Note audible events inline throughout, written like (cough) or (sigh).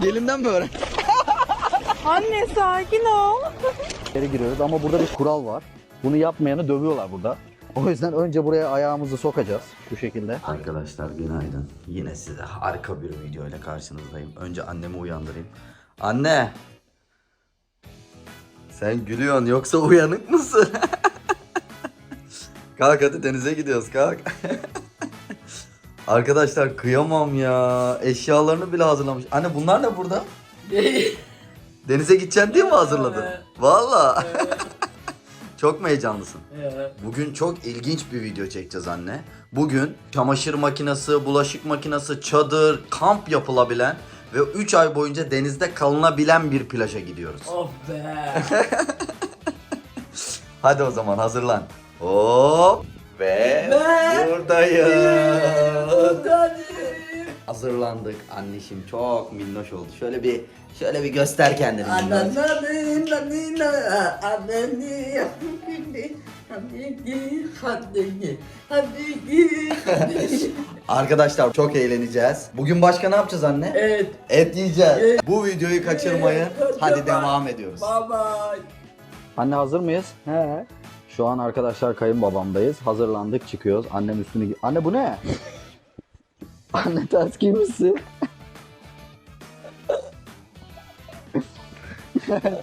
Gelinden mi öğren? Anne sakin ol. İçeri giriyoruz ama burada bir kural var. Bunu yapmayanı dövüyorlar burada. O yüzden önce buraya ayağımızı sokacağız şu şekilde. Arkadaşlar günaydın. Yine size harika bir video ile karşınızdayım. Önce annemi uyandırayım. Anne! Sen gülüyorsun yoksa uyanık mısın? (laughs) kalk hadi denize gidiyoruz kalk. (laughs) Arkadaşlar kıyamam ya. Eşyalarını bile hazırlamış. Anne bunlar ne burada? (laughs) Denize gideceksin diye mi hazırladın? Valla. (laughs) çok mu heyecanlısın? Bugün çok ilginç bir video çekeceğiz anne. Bugün çamaşır makinesi, bulaşık makinesi, çadır, kamp yapılabilen ve 3 ay boyunca denizde kalınabilen bir plaja gidiyoruz. Of be. (laughs) Hadi o zaman hazırlan. Hop ve Ve- buradayız. Hadi. Hazırlandık anneciğim çok minnoş oldu. Şöyle bir şöyle bir göster kendini. minnoş. (laughs) Arkadaşlar çok eğleneceğiz. Bugün başka ne yapacağız anne? Evet. Et yiyeceğiz. Evet. Bu videoyu kaçırmayın. Evet. Hadi devam ediyoruz. Bye bye. Anne hazır mıyız? He. Şu an arkadaşlar kayınbabamdayız. Hazırlandık çıkıyoruz. Annem üstünü Anne bu ne? (laughs) Anne ters giymişsin.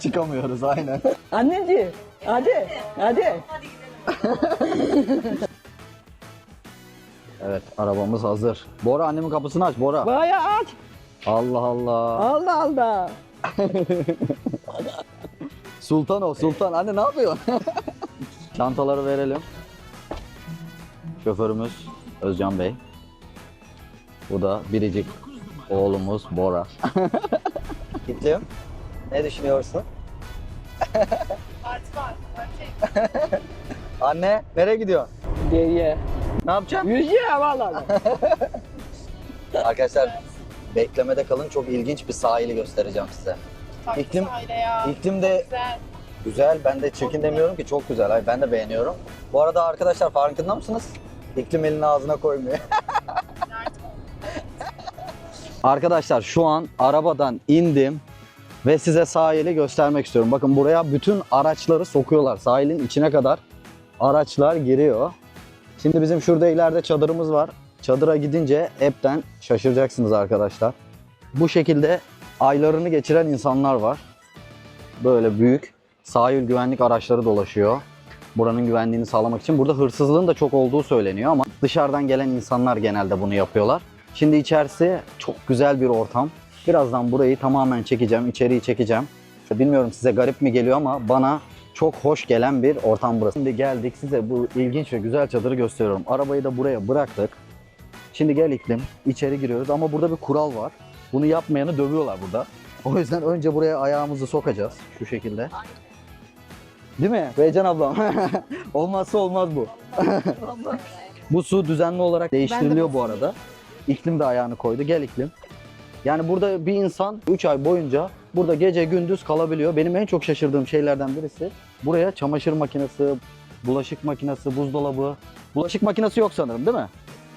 (laughs) Çıkamıyoruz aynen. Anneciğim, hadi, hadi. Evet arabamız hazır. Bora annemin kapısını aç Bora. Baya aç. Allah Allah. Allah Allah. (laughs) Sultan o sultan. Anne ne yapıyorsun? Çantaları verelim. Şoförümüz Özcan Bey. Bu da biricik oğlumuz Bora. (laughs) Gittim. Ne düşünüyorsun? (laughs) Anne nereye gidiyorsun? Geriye. Ne yapacaksın? Yüzüyor valla. (laughs) Arkadaşlar beklemede kalın çok ilginç bir sahili göstereceğim size. İklim, iklim de Güzel. Ben de çirkin demiyorum ki çok güzel. Hayır, ben de beğeniyorum. Bu arada arkadaşlar farkında mısınız? İklim elini ağzına koymuyor. (laughs) arkadaşlar şu an arabadan indim ve size sahili göstermek istiyorum. Bakın buraya bütün araçları sokuyorlar. Sahilin içine kadar araçlar giriyor. Şimdi bizim şurada ileride çadırımız var. Çadıra gidince hepten şaşıracaksınız arkadaşlar. Bu şekilde aylarını geçiren insanlar var. Böyle büyük sahil güvenlik araçları dolaşıyor. Buranın güvenliğini sağlamak için. Burada hırsızlığın da çok olduğu söyleniyor ama dışarıdan gelen insanlar genelde bunu yapıyorlar. Şimdi içerisi çok güzel bir ortam. Birazdan burayı tamamen çekeceğim, içeriği çekeceğim. Bilmiyorum size garip mi geliyor ama bana çok hoş gelen bir ortam burası. Şimdi geldik size bu ilginç ve güzel çadırı gösteriyorum. Arabayı da buraya bıraktık. Şimdi gel iklim, içeri giriyoruz ama burada bir kural var. Bunu yapmayanı dövüyorlar burada. O yüzden önce buraya ayağımızı sokacağız şu şekilde. Değil mi? Beycan ablam. (laughs) Olmazsa olmaz bu. (laughs) bu su düzenli olarak değiştiriliyor bu arada. İklim de ayağını koydu. Gel iklim. Yani burada bir insan 3 ay boyunca burada gece gündüz kalabiliyor. Benim en çok şaşırdığım şeylerden birisi buraya çamaşır makinesi, bulaşık makinesi, buzdolabı. Bulaşık makinesi yok sanırım değil mi?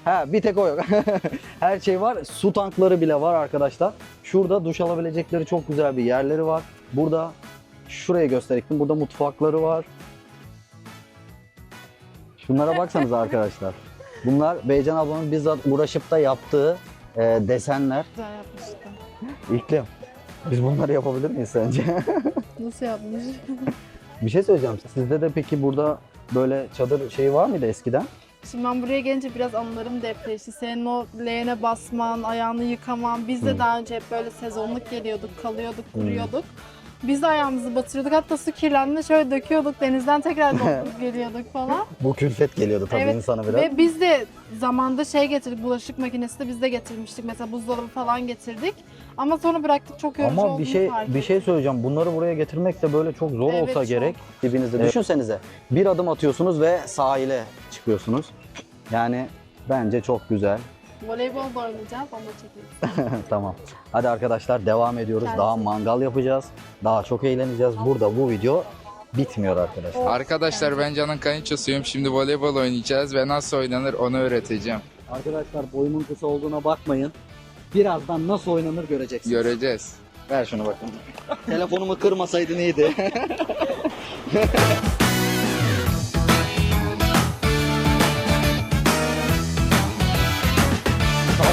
Ha bir tek o yok. (laughs) Her şey var. Su tankları bile var arkadaşlar. Şurada duş alabilecekleri çok güzel bir yerleri var. Burada şuraya gösterecektim. Burada mutfakları var. Şunlara baksanıza (laughs) arkadaşlar. Bunlar Beycan ablanın bizzat uğraşıp da yaptığı e, desenler. Güzel yapmıştım. İklim. Biz bunları yapabilir miyiz sence? (laughs) Nasıl yapmış? (laughs) bir şey söyleyeceğim. Sizde de peki burada böyle çadır şeyi var mıydı eskiden? Şimdi ben buraya gelince biraz anılarım depreşti. Senin o leğene basman, ayağını yıkaman. Biz de Hı. daha önce hep böyle sezonluk geliyorduk, kalıyorduk, kuruyorduk. Biz de ayağımızı batırıyorduk. Hatta su kirlendiğinde şöyle döküyorduk. Denizden tekrar (laughs) doldurup geliyorduk falan. Bu külfet geliyordu tabii Evet, insana biraz. Ve biz de zamanda şey getirdik, bulaşık makinesi de biz de getirmiştik. Mesela buzdolabı falan getirdik. Ama sonra bıraktık çok yorucu Ama bir olduğunu şey fark bir ettik. şey söyleyeceğim. Bunları buraya getirmek de böyle çok zor Evet, olsa çok. gerek. Dibinizde düşünsenize. Bir adım atıyorsunuz ve sahile çıkıyorsunuz. Yani bence çok güzel. Voleybol da oynayacağız, onu da çekeriz. (laughs) tamam. Hadi arkadaşlar devam ediyoruz. Gelsin. Daha mangal yapacağız. Daha çok eğleneceğiz. Burada bu video bitmiyor arkadaşlar. Arkadaşlar ben Can'ın kayınçosuyum. Şimdi voleybol oynayacağız ve nasıl oynanır onu öğreteceğim. Arkadaşlar boyumun kısa olduğuna bakmayın. Birazdan nasıl oynanır göreceksiniz. Göreceğiz. Ver şunu bakın. Telefonumu kırmasaydın iyiydi. (laughs)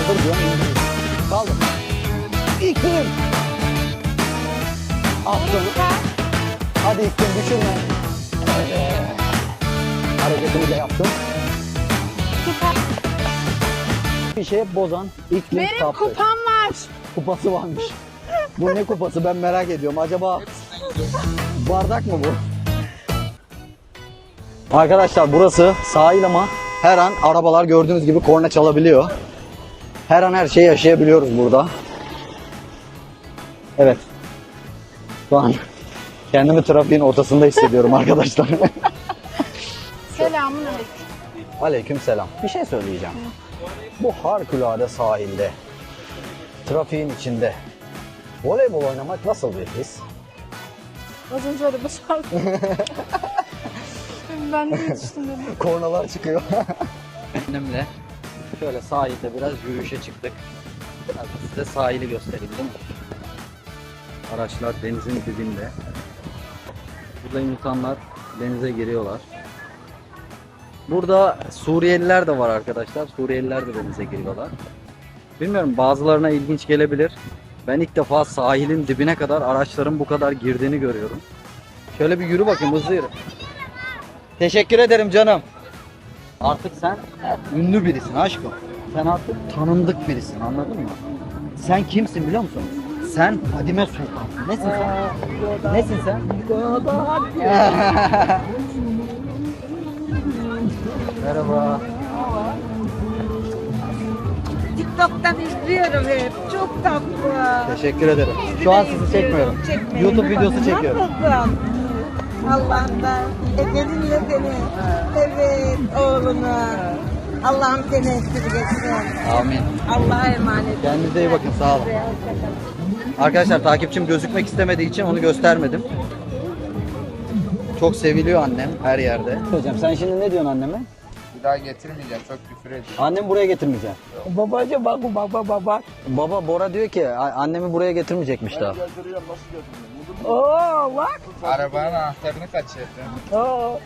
Kaldır diyorum. Kaldır. İklim. Attım. Hadi iklim düşürme. Evet. Hareketimi de yaptım. Bir şey bozan iklim Benim kaptı. kupam var. Kupası varmış. Bu ne kupası ben merak ediyorum. Acaba bardak mı bu? Arkadaşlar burası sahil ama her an arabalar gördüğünüz gibi korna çalabiliyor. Her an her şeyi yaşayabiliyoruz burada. Evet. Şu an kendimi trafiğin ortasında hissediyorum arkadaşlar. (laughs) Selamun aleyküm. Aleyküm selam. Bir şey söyleyeceğim. Bu harikulade sahilde, trafiğin içinde voleybol oynamak nasıl bir his? Az önce öyle bir şarkı. ben de yetiştim dedim. Kornalar çıkıyor. Benimle şöyle sahilde biraz yürüyüşe çıktık. Biraz size sahili göstereyim değil mi? Araçlar denizin dibinde. Burada insanlar denize giriyorlar. Burada Suriyeliler de var arkadaşlar. Suriyeliler de denize giriyorlar. Bilmiyorum bazılarına ilginç gelebilir. Ben ilk defa sahilin dibine kadar araçların bu kadar girdiğini görüyorum. Şöyle bir yürü bakayım hızlı yürü. Teşekkür ederim canım. Artık sen ünlü birisin aşkım. Sen artık tanındık birisin anladın mı? Sen kimsin biliyor musun? Sen Fadime Sultan. Nesin sen? Nesin sen? (laughs) Merhaba. TikTok'tan izliyorum hep. Çok tatlı. Teşekkür ederim. Şu an sizi çekmiyorum. YouTube videosu çekiyorum. Nasılsın? Allah'ından ellerinle seni. Evet oğlunu. Allah'ım seni esirgesin. Amin. Allah'a emanet. Kendinize iyi bakın sağ olun. Arkadaşlar takipçim gözükmek istemediği için onu göstermedim. Çok seviliyor annem her yerde. Hocam sen şimdi ne diyorsun anneme? Bir daha getirmeyeceğim. Çok küfür ediyor. Annem buraya getirmeyeceğim. Babacım bak baba baba. Baba Bora diyor ki "A- annemi buraya getirmeyecekmiş daha. Oo bak. Arabanın anahtarını kaçırdım. Oo.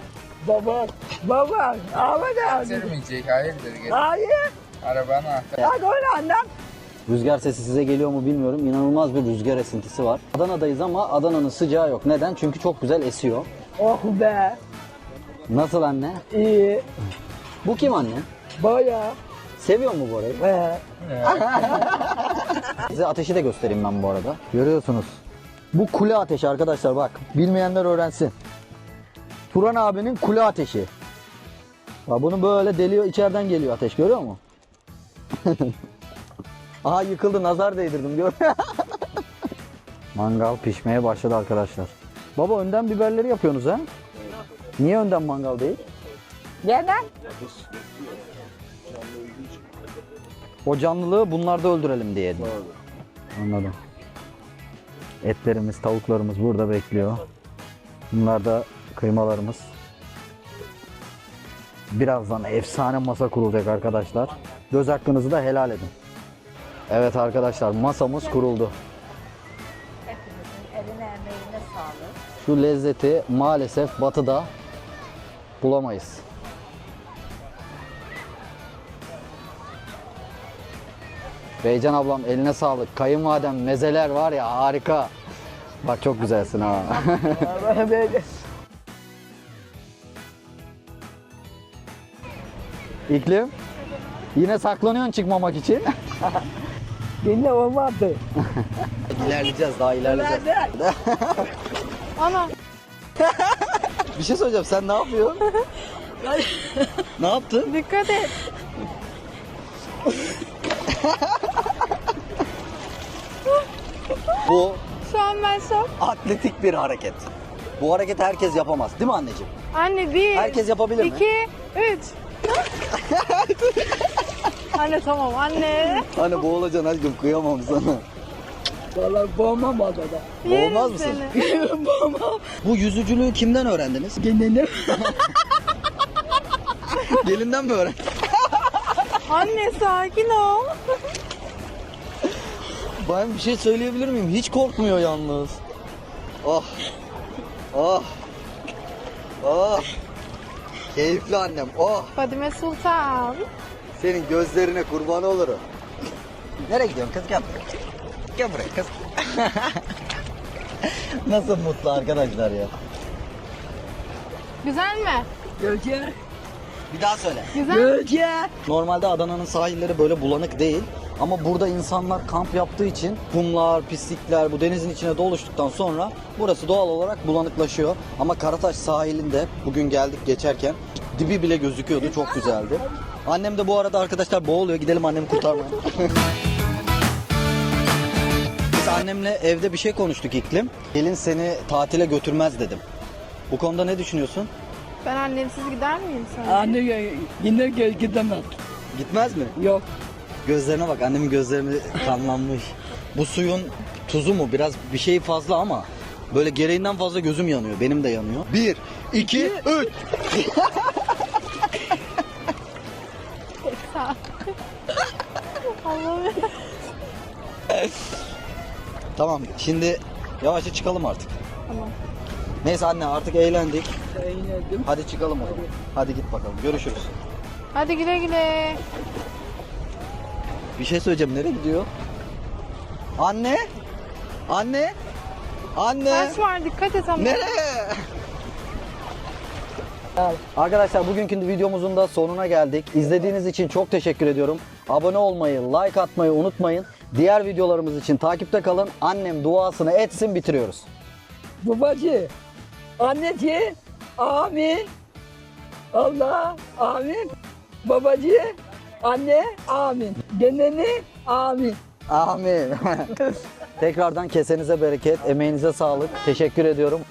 Baba. Baba. Ahmet abi. Getirmeyecek. Hayırdır? Getir. Hayır. Arabanın anahtarı. Hadi öyle annem. Rüzgar sesi size geliyor mu bilmiyorum. İnanılmaz bir rüzgar esintisi var. Adana'dayız ama Adana'nın sıcağı yok. Neden? Çünkü çok güzel esiyor. Oh be. Nasıl anne? İyi. Bu kim anne? Baya. Seviyor mu Bora'yı? He. (laughs) Size ateşi de göstereyim ben bu arada. Görüyorsunuz. Bu kule ateşi arkadaşlar bak. Bilmeyenler öğrensin. Turan abinin kule ateşi. Bak bunu böyle deliyor içeriden geliyor ateş görüyor musun? (laughs) Aha yıkıldı nazar değdirdim gör. (laughs) mangal pişmeye başladı arkadaşlar. Baba önden biberleri yapıyorsunuz ha? Niye önden mangal değil? Neden? O canlılığı bunlarda öldürelim diye. Anladım. Etlerimiz, tavuklarımız burada bekliyor. Bunlar da kıymalarımız. Birazdan efsane masa kurulacak arkadaşlar. Göz hakkınızı da helal edin. Evet arkadaşlar masamız kuruldu. Eline emeğine sağlık. Şu lezzeti maalesef batıda bulamayız. Beycan ablam eline sağlık. Kayınvalidem mezeler var ya harika. Bak çok güzelsin ha. (laughs) İklim. Yine saklanıyorsun çıkmamak için. (laughs) Yine olmadı. ilerleyeceğiz daha ilerleyeceğiz. (laughs) Ana Bir şey söyleyeceğim sen ne yapıyorsun? ne yaptın? dikkat et. Bu Şu an ben şok. atletik bir hareket. Bu hareketi herkes yapamaz değil mi anneciğim? Anne bir, Herkes yapabilir mi? iki, üç. (laughs) anne tamam anne. Hani boğulacaksın aşkım kıyamam sana. Valla boğmam adada. Yerim Olmaz mısın? seni. (laughs) boğmam. Bu yüzücülüğü kimden öğrendiniz? Gelinim. (laughs) Gelinden mi öğrendin? Anne sakin ol. Ben bir şey söyleyebilir miyim? Hiç korkmuyor yalnız. Oh. Oh. Oh. Keyifli annem. Oh. Fadime Sultan. Senin gözlerine kurban olurum. Nereye gidiyorsun kız? Gel buraya. Gel buraya kız. (laughs) Nasıl mutlu arkadaşlar ya. Güzel mi? Göce. Bir daha söyle. Güzel. Göce. Normalde Adana'nın sahilleri böyle bulanık değil. Ama burada insanlar kamp yaptığı için kumlar, pislikler bu denizin içine doluştuktan sonra burası doğal olarak bulanıklaşıyor. Ama Karataş sahilinde bugün geldik geçerken dibi bile gözüküyordu. Çok güzeldi. Annem de bu arada arkadaşlar boğuluyor. Gidelim annemi kurtarmaya. (laughs) Biz annemle evde bir şey konuştuk iklim. Gelin seni tatile götürmez dedim. Bu konuda ne düşünüyorsun? Ben annemsiz gider miyim sana? Anne yine gel gidemez. Gitmez mi? Yok. Gözlerine bak annemin gözlerine kanlanmış. Bu suyun tuzu mu biraz bir şey fazla ama böyle gereğinden fazla gözüm yanıyor. Benim de yanıyor. Bir, iki, üç. Allah'ım. (laughs) Tamam şimdi yavaşça çıkalım artık. Tamam. Neyse anne artık eğlendik. Eğlendim. Hadi çıkalım o zaman. Hadi git bakalım. Görüşürüz. Hadi güle güle. Bir şey söyleyeceğim. Nereye gidiyor? Anne? Anne? Anne? Taş var dikkat et ama. Nereye? Arkadaşlar bugünkü videomuzun da sonuna geldik. İzlediğiniz için çok teşekkür ediyorum. Abone olmayı, like atmayı unutmayın. Diğer videolarımız için takipte kalın. Annem duasını etsin bitiriyoruz. Babacı. Anneci. Amin. Allah. Amin. Babacı. Anne. Amin. Geneni. Amin. Amin. (laughs) Tekrardan kesenize bereket, emeğinize sağlık. Teşekkür ediyorum.